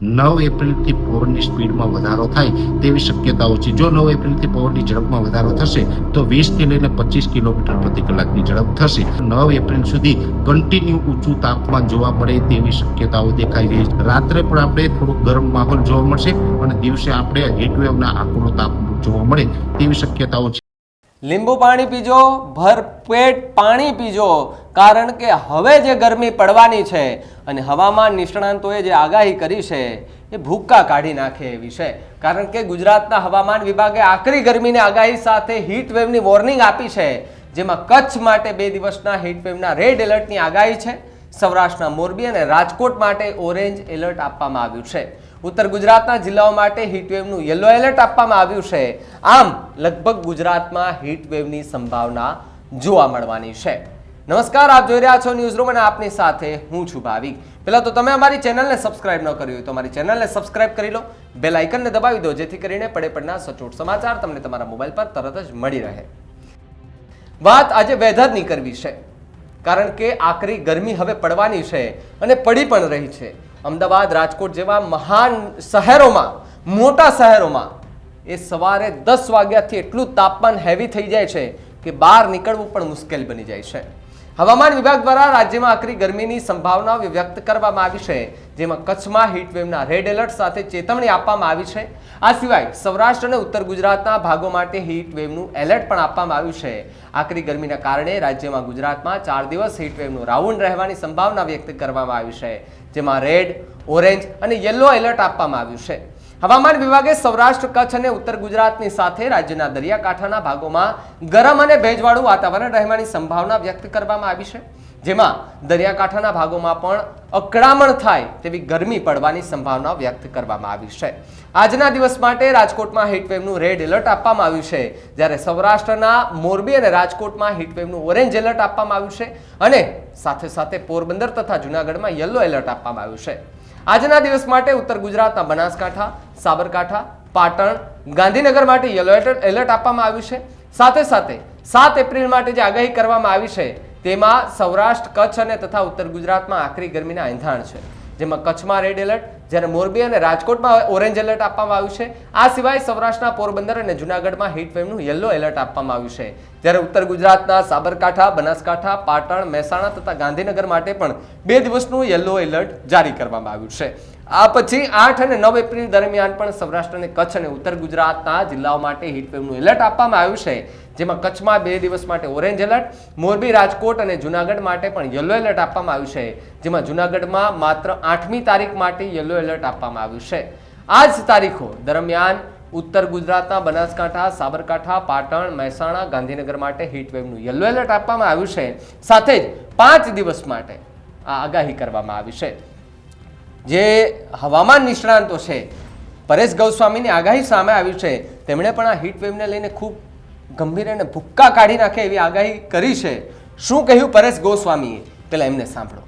નવ એપ્રિલથી પવનની સ્પીડમાં વધારો થાય તેવી શક્યતાઓ છે. જો નવ એપ્રિલથી પવનની ઝડપમાં વધારો થશે, તો વીસથી લઈને પચીસ કિલોમીટર પ્રતિ કલાકની ઝડપ થશે. નવ એપ્રિલ સુધી કન્ટિન્યુ ઊંચું તાપમાન જોવા મળે તેવી શક્યતાઓ દેખાઈ રહી છે. રાત્રે પણ આપણે થોડુંક ગરમ માહોલ જોવા મળશે અને દિવસે આપણે હીટવેવના આંકડો તાપ જોવા મળે તેવી શક્યતાઓ છે. લીંબુ પાણી પીજો ભરપેટ પાણી પીજો, કારણ કે હવે જે ગરમી પડવાની છે અને હવામાન નિષ્ણાંતોએ જે આગાહી કરી છે, એ ભૂક્કા કાઢી નાખે એવી છે. કારણ કે ગુજરાતના હવામાન વિભાગે આકરી ગરમીની આગાહી સાથે હીટવેવની વોર્નિંગ આપી છે, જેમાં કચ્છ માટે બે દિવસના હીટવેવના રેડ એલર્ટની આગાહી છે. સૌરાષ્ટ્રના મોરબી અને રાજકોટ માટે ઓરેન્જ એલર્ટ આપવામાં આવ્યું છે. ઉત્તર ગુજરાતના જિલ્લાઓ માટે હીટવેવનું યલો એલર્ટ આપવામાં આવ્યું છે. આમ, લગભગ ગુજરાતમાં હીટવેવની સંભાવના જોવા મળવાની છે. નમસ્કાર, આપ જોઈ રહ્યા છો ન્યૂઝ રૂમ અને આપની સાથે હું છું ભાવિક. પહેલાં તો તમે અમારી ચેનલને સબસ્ક્રાઇબ ન કરી હોય તો અમારી ચેનલને સબસ્ક્રાઇબ કરી લો. બેલ આઇકનને દબાવી દો, જેથી કરીને પડે પડના સચોટ સમાચાર તમને તમારા મોબાઈલ પર તરત જ મળી રહે. વાત આજે વેધરની કરવી છે. કારણ કે આકરી ગરમી હવે પડવાની છે અને પડી પણ રહી છે. અમદાવાદ, રાજકોટ જેવા મહાન શહેરોમાં, મોટા શહેરોમાં એ સવારે દસ વાગ્યાથી એટલું તાપમાન હેવી થઈ જાય છે કે બહાર નીકળવું પણ મુશ્કેલ બની જાય છે. હવામાન વિભાગ દ્વારા રાજ્યમાં આકરી ગરમીની સંભાવનાઓ વ્યક્ત કરવામાં આવી છે, જેમાં કચ્છમાં હીટવેવના રેડ એલર્ટ સાથે ચેતવણી આપવામાં આવી છે. આ સિવાય સૌરાષ્ટ્ર અને ઉત્તર ગુજરાતના ભાગો માટે હીટવેવનું એલર્ટ પણ આપવામાં આવ્યું છે. આકરી ગરમીના કારણે રાજ્યમાં ગુજરાતમાં ચાર દિવસ હીટવેવનું રાઉન્ડ રહેવાની સંભાવના વ્યક્ત કરવામાં આવી છે, જેમાં રેડ ઓરેન્જ અને યલો એલર્ટ આપવામાં આવ્યું છે. હવામાન વિભાગે સૌરાષ્ટ્ર, કચ્છ અને ઉત્તર ગુજરાતની સાથે રાજ્યના દરિયાકાંઠાના ભાગોમાં ગરમ અને ભેજવાળું વાતાવરણ રહેવાની સંભાવના વ્યક્ત કરવામાં આવી છે. જેમાં દરિયાકાંઠાના ભાગોમાં પણ અકળામણ થાય તેવી ગરમી પડવાની સંભાવના વ્યક્ત કરવામાં આવી છે. આજના દિવસ માટે રાજકોટમાં હીટવેવનું રેડ એલર્ટ આપવામાં આવ્યું છે. જ્યારે સૌરાષ્ટ્રના મોરબી અને રાજકોટમાં હીટવેવનું ઓરેન્જ એલર્ટ આપવામાં આવ્યું છે. અને સાથે સાથે પોરબંદર તથા જુનાગઢમાં યલો એલર્ટ આપવામાં આવ્યું છે. આજના દિવસ માટે ઉત્તર ગુજરાતના બનાસકાંઠા, સાબરકાંઠા, પાટણ, ગાંધીનગર માટે યલો એલર્ટ આપવામાં આવ્યું છે. સાથે સાથે સાત એપ્રિલ માટે જે આગાહી કરવામાં આવી છે, તેમાં સૌરાષ્ટ્ર, કચ્છ અને તથા ઉત્તર ગુજરાતમાં આકરી ગરમીના એંધાણ છે. જેમાં કચ્છમાં રેડ એલર્ટ, જ્યારે મોરબી અને રાજકોટમાં ઓરેન્જ એલર્ટ આપવામાં આવ્યું છે. આ સિવાય સૌરાષ્ટ્રના પોરબંદર અને જુનાગઢમાં હીટવેવનું યલો એલર્ટ આપવામાં આવ્યું છે. જ્યારે ઉત્તર ગુજરાતના સાબરકાંઠા, બનાસકાંઠા, પાટણ, મહેસાણા તથા ગાંધીનગર માટે પણ બે દિવસનું યલો એલર્ટ જારી કરવામાં આવ્યું છે. આ પછી આઠ અને નવ એપ્રિલ દરમિયાન પણ સૌરાષ્ટ્ર અને કચ્છ અને ઉત્તર ગુજરાતના જિલ્લાઓ માટે હીટવેવનું એલર્ટ આપવામાં આવ્યું છે. જેમાં કચ્છમાં બે દિવસ માટે ઓરેન્જ એલર્ટ મોરબી, રાજકોટ અને જુનાગઢ માટે પણ યલો એલર્ટ આપવામાં આવ્યું છે. જેમાં જુનાગઢમાં માત્ર આઠમી તારીખ માટે યલો એલર્ટ આપવામાં આવ્યું છે. આ જ તારીખો દરમિયાન ઉત્તર ગુજરાતના બનાસકાંઠા, સાબરકાંઠા, પાટણ, મહેસાણા, ગાંધીનગર માટે હીટવેવનું યલો એલર્ટ આપવામાં આવ્યું છે. સાથે જ પાંચ દિવસ માટે આ આગાહી કરવામાં આવી છે. જે હવામાન નિષ્ણાંતો છે, પરેશ ગૌસ્વામીની આગાહી સામે આવી છે, તેમણે પણ આ વેવને લઈને ખૂબ ગંભીર અને ભુક્કા કાઢી નાખે એવી આગાહી કરી છે. શું કહ્યું પરેશ ગોસ્વામીએ? પેલા એમને સાંભળો.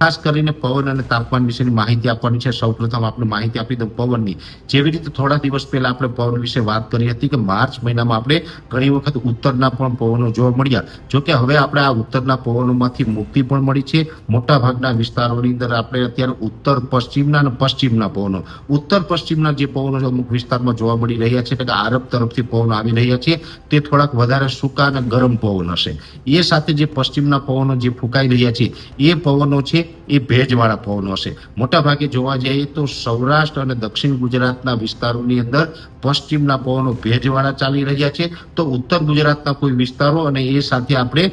ખાસ કરીને પવન અને તાપમાન વિશેની માહિતી આપવાની છે. સૌપ્રથમ આપણે માહિતી આપી દઉં પવનની. જેવી રીતે થોડા દિવસ પહેલા આપણે પવન વિશે વાત કરી હતી કે માર્ચ મહિનામાં આપણે ઘણી વખત ઉત્તરના પણ પવનો જોવા મળ્યા. જોકે હવે આપણે આ ઉત્તરના પવનોમાંથી મુક્તિ પણ મળી છે. મોટા ભાગના વિસ્તારોની અંદર આપણે અત્યારે ઉત્તર પશ્ચિમના અને પશ્ચિમના પવનો. ઉત્તર પશ્ચિમના જે પવનો અમુક વિસ્તારમાં જોવા મળી રહ્યા છે એટલે કે આરબ તરફથી પવન આવી રહ્યા છે. તે થોડાક વધારે સૂકા અને ગરમ પવન હશે. એ સાથે જે પશ્ચિમના પવનો જે ફૂંકાઈ રહ્યા છે, એ પવનો છે એ ભેજવાળા પવનો હશે મોટા ભાગે જોવા જઈએ તો સૌરાષ્ટ્ર અને દક્ષિણ ગુજરાતના વિસ્તારોની અંદર પશ્ચિમના પવનો ભેજવાળા ચાલી રહ્યા છે. તો ઉત્તર ગુજરાતના કોઈ વિસ્તારો અને એ સાથે આપણે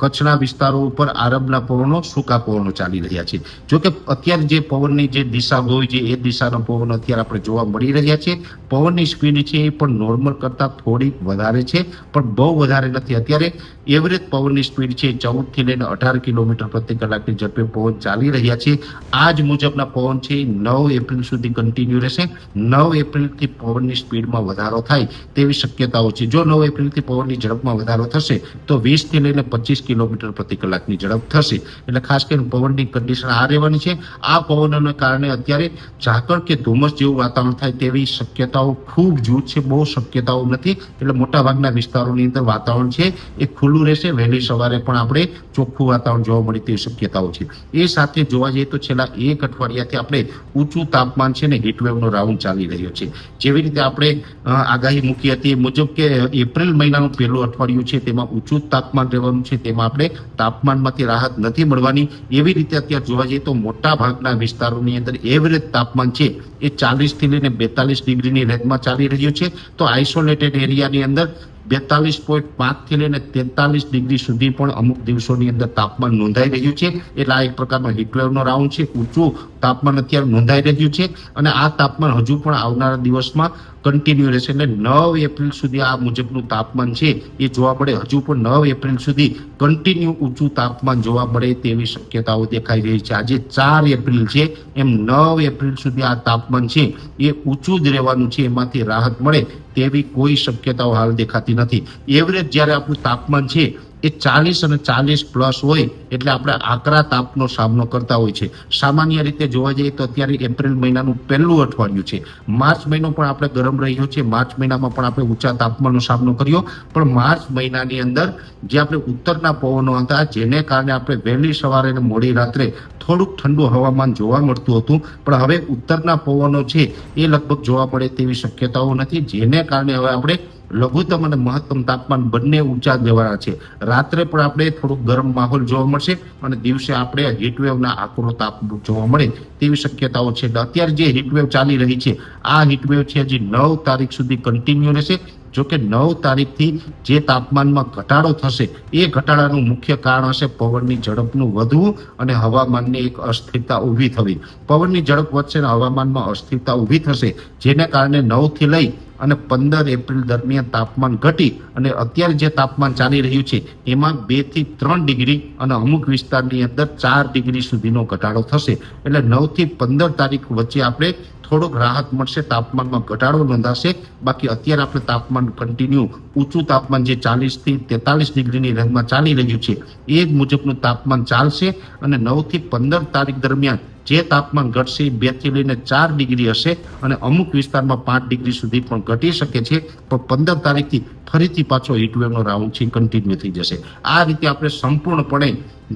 કચ્છના વિસ્તારો ઉપર આરબના પવનો, સૂકા પવનો ચાલી રહ્યા છે. જોકે અત્યારે જે પવનની જે દિશા હોય છે, એ દિશાના પવન અત્યારે આપણે જોવા મળી રહ્યા છે. પવનની સ્પીડ છે એ પણ નોર્મલ કરતાં થોડીક વધારે છે, પણ બહુ વધારે નથી. અત્યારે એવરેજ પવનની સ્પીડ છે ચૌદથી લઈને અઢાર કિલોમીટર પ્રતિ કલાકની ઝડપે પવન ચાલી રહ્યા છે. આ જ મુજબના પવન છે. નવ એપ્રિલ સુધી કન્ટિન્યુ રહેશે. નવ એપ્રિલથી પવનની સ્પીડમાં વધારો થાય તેવી શક્યતાઓ છે. જો નવ એપ્રિલથી પવનની ઝડપમાં વધારો થશે, તો વીસથી લઈને પચીસ કિલોમીટર પ્રતિ કલાકની ઝડપ થશે. એટલે ખાસ કરીને પવનની કન્ડિશન આ રહેવાની છે. આ પવનોને કારણે અત્યારે ઝાકળ કે ધુમ્મસ જેવું વાતાવરણ થાય તેવી શક્યતાઓ ખૂબ જૂથ છે. બહુ શક્યતાઓ નથી. એટલે મોટાભાગના વિસ્તારોની અંદર વાતાવરણ છે એ ખુલ્લું રહેશે. વહેલી સવારે પણ આપણે ચોખ્ખું વાતાવરણ જોવા મળે તેવી શક્યતાઓ છે. એ સાથે જોવા જઈએ તો છેલ્લા એક અઠવાડિયાથી આપણે ઊંચું તાપમાન છે ને હીટવેવનો રાઉન્ડ ચાલી રહ્યો છે. જેવી રીતે આપણે આગાહી મૂકી હતી એ મુજબ કે એપ્રિલ મહિનાનું પહેલું અઠવાડિયું છે તેમાં ઊંચું તાપમાન રહેવાનું છે, તેમાં આપણે તાપમાનમાંથી રાહત નથી મળવાની. એવી રીતે અત્યારે જોવા જઈએ તો મોટા ભાગના વિસ્તારોની અંદર એવરેજ તાપમાન છે એ ચાલીસથી લઈને બેતાલીસ ડિગ્રીની રેન્જમાં ચાલી રહ્યું છે. તો આઇસોલેટેડ એરિયાની અંદર બેતાલીસ પોઈન્ટ પાંચથી લઈને તેતાલીસ ડિગ્રી સુધી પણ અમુક દિવસોની અંદર તાપમાન નોંધાઈ રહ્યું છે. એટલે આ એક પ્રકારનો હીટવેવનો રાઉન્ડ છે. ઊંચું તાપમાન અત્યારે નોંધાઈ રહ્યું છે અને આ તાપમાન હજુ પણ આવનારા દિવસમાં કન્ટિન્યુ રહેશે. એટલે નવ એપ્રિલ સુધી આ મુજબનું તાપમાન છે એ જોવા મળે. હજુ પણ નવ એપ્રિલ સુધી કન્ટિન્યુ ઊંચું તાપમાન જોવા મળે તેવી શક્યતાઓ દેખાઈ રહી છે. આજે ચાર એપ્રિલ છે. એમ નવ એપ્રિલ સુધી આ તાપમાન છે. એ ઊંચું જ રહેવાનું છે. એમાંથી રાહત મળે તેવી કોઈ શક્યતાઓ હાલ દેખાતી નથી. એવરેજ જ્યારે આપણું તાપમાન છે એ ચાલીસ અને ચાલીસ પ્લસ હોય એટલે આપણે આકરા તાપનો સામનો કરતા હોય છે. સામાન્ય રીતે જોવા જઈએ તો અત્યારે એપ્રિલ મહિનાનું પહેલું અઠવાડિયું છે. માર્ચ મહિનો પણ આપણે ગરમ રહ્યો છે. માર્ચ મહિનામાં પણ આપણે ઊંચા તાપમાનનો સામનો કર્યો. પણ માર્ચ મહિનાની અંદર જે આપણે ઉત્તરના પવનો હતા, જેને કારણે આપણે વહેલી સવારે અને મોડી રાત્રે થોડુંક ઠંડુ હવામાન જોવા મળતું હતું. પણ હવે ઉત્તરના પવનો છે એ લગભગ જોવા મળે તેવી શક્યતાઓ નથી. જેને કારણે હવે આપણે લઘુત્તમ અને મહત્તમ તાપમાન બંને ઊંચા જવાના છે. રાત્રે પણ આપણે થોડુંક ગરમ માહોલ જોવા મળશે અને દિવસે આપણે હીટવેવના આકરો તાપ જોવા મળે તેવી શક્યતાઓ છે. અત્યારે જે હીટવેવ ચાલી રહી છે, આ હીટવેવ છે હજી નવ તારીખ સુધી કન્ટિન્યુ રહેશે. જો કે નવ તારીખથી જે તાપમાનમાં ઘટાડો થશે, એ ઘટાડાનું મુખ્ય કારણ હશે પવનની ઝડપનું વધવું અને હવામાનની એક અસ્થિરતા ઊભી થવી. પવનની ઝડપ વધશે અને હવામાનમાં અસ્થિરતા ઊભી થશે, જેને કારણે નવથી લઈ અને પંદર એપ્રિલ દરમિયાન તાપમાન ઘટી અને અત્યારે જે તાપમાન ચાલી રહ્યું છે, એમાં બેથી ત્રણ ડિગ્રી અને અમુક વિસ્તારની અંદર ચાર ડિગ્રી સુધીનો ઘટાડો થશે. એટલે નવથી પંદર તારીખ વચ્ચે આપણે થોડોક રાહત મળશે, તાપમાનમાં ઘટાડો નોંધાશે. બાકી અત્યારે આપણે તાપમાન કન્ટિન્યુ ઊંચું તાપમાન જે ચાલીસથી તેતાલીસ ડિગ્રીની રેન્જમાં ચાલી રહ્યું છે, એ જ મુજબનું તાપમાન ચાલશે અને નવથી પંદર તારીખ દરમિયાન જે તાપમાન ઘટશે એ બેથી લઈને ચાર ડિગ્રી હશે અને અમુક વિસ્તારમાં પાંચ ડિગ્રી સુધી પણ ઘટી શકે છે. પણ પંદર તારીખથી ફરીથી પાછો હીટવેવનો રાઉન્ડ છે કન્ટિન્યુ થઈ જશે. આ રીતે આપણે સંપૂર્ણપણે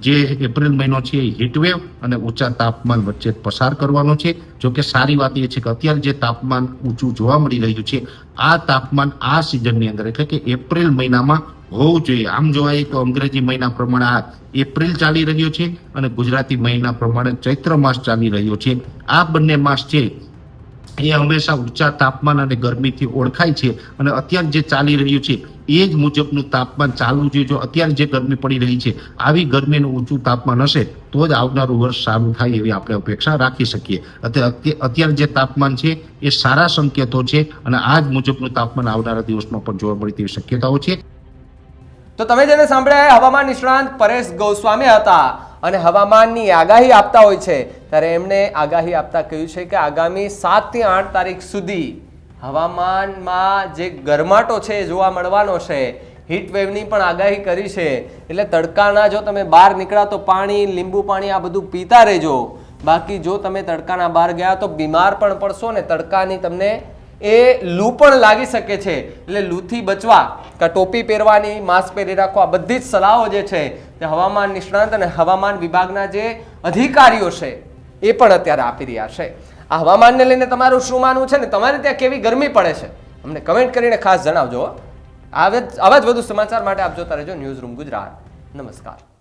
જે એપ્રિલ મહિનો છે એ હીટવેવ અને ઊંચા તાપમાન વચ્ચે પસાર કરવાનો છે. જો કે સારી વાત એ છે કે અત્યારે જે તાપમાન ઊંચું જોવા મળી રહ્યું છે, આ તાપમાન આ સિઝનની અંદર એટલે કે એપ્રિલ મહિનામાં હોવું જોઈએ. આમ જોવાય તો અંગ્રેજી મહિના પ્રમાણે આ એપ્રિલ ચાલી રહ્યો છે અને ગુજરાતી મહિના પ્રમાણે ચૈત્ર માસ ચાલી રહ્યો છે. આ બંને માસ છે એ હંમેશા ઊંચા તાપમાન અને ગરમીથી ઓળખાય છે અને અત્યારે જે ચાલી રહ્યું છે, એ જ મુજબનું તાપમાન ચાલવું જોઈએ. જો અત્યારે જે ગરમી પડી રહી છે, આવી ગરમીનું ઊંચું તાપમાન હશે, તો જ આવનારું વર્ષ સારું થાય એવી આપણે અપેક્ષા રાખી શકીએ. અત્યારે અત્યારે જે તાપમાન છે, એ સારા સંકેતો છે અને આ જ મુજબનું તાપમાન આવનારા દિવસમાં પણ જોવા મળે તેવી શક્યતાઓ છે. તો તમે જેને સાંભળ્યા હવામાન નિષ્ણાંત પરેશ ગોસ્વામી હતા અને હવામાનની આગાહી આપતા હોય છે, ત્યારે એમણે આગાહી આપતા કહ્યું છે કે આગામી સાતથી આઠ તારીખ સુધી હવામાનમાં જે ગરમાટો છે એ જોવા મળવાનો છે વેવની પણ આગાહી કરી છે, એટલે તડકાના જો તમે બહાર નીકળ્યા તો પાણી, લીંબુ પાણી આ બધું પીતા રહેજો. બાકી જો તમે તડકાના બહાર ગયા તો બીમાર પણ પડશો ને તડકાની તમને એ લૂ પણ લાગી શકે છે. એટલે લૂથી બચવા કે ટોપી પહેરવાની, માસ્ક પહેરી રાખવા, બધી જ સલાહો જે છે તે હવામાન નિષ્ણાંત અને હવામાન વિભાગના જે અધિકારીઓ છે, એ પણ અત્યારે આપી રહ્યા છે. આ હવામાનને લઈને તમારું શું માનવું છે ને? તમારે ત્યાં કેવી ગરમી પડે છે? અમને કમેન્ટ કરીને ખાસ જણાવજો આવે આવા જ વધુ સમાચાર માટે આપ જોતા રહેજો ન્યૂઝ રૂમ ગુજરાત. નમસ્કાર.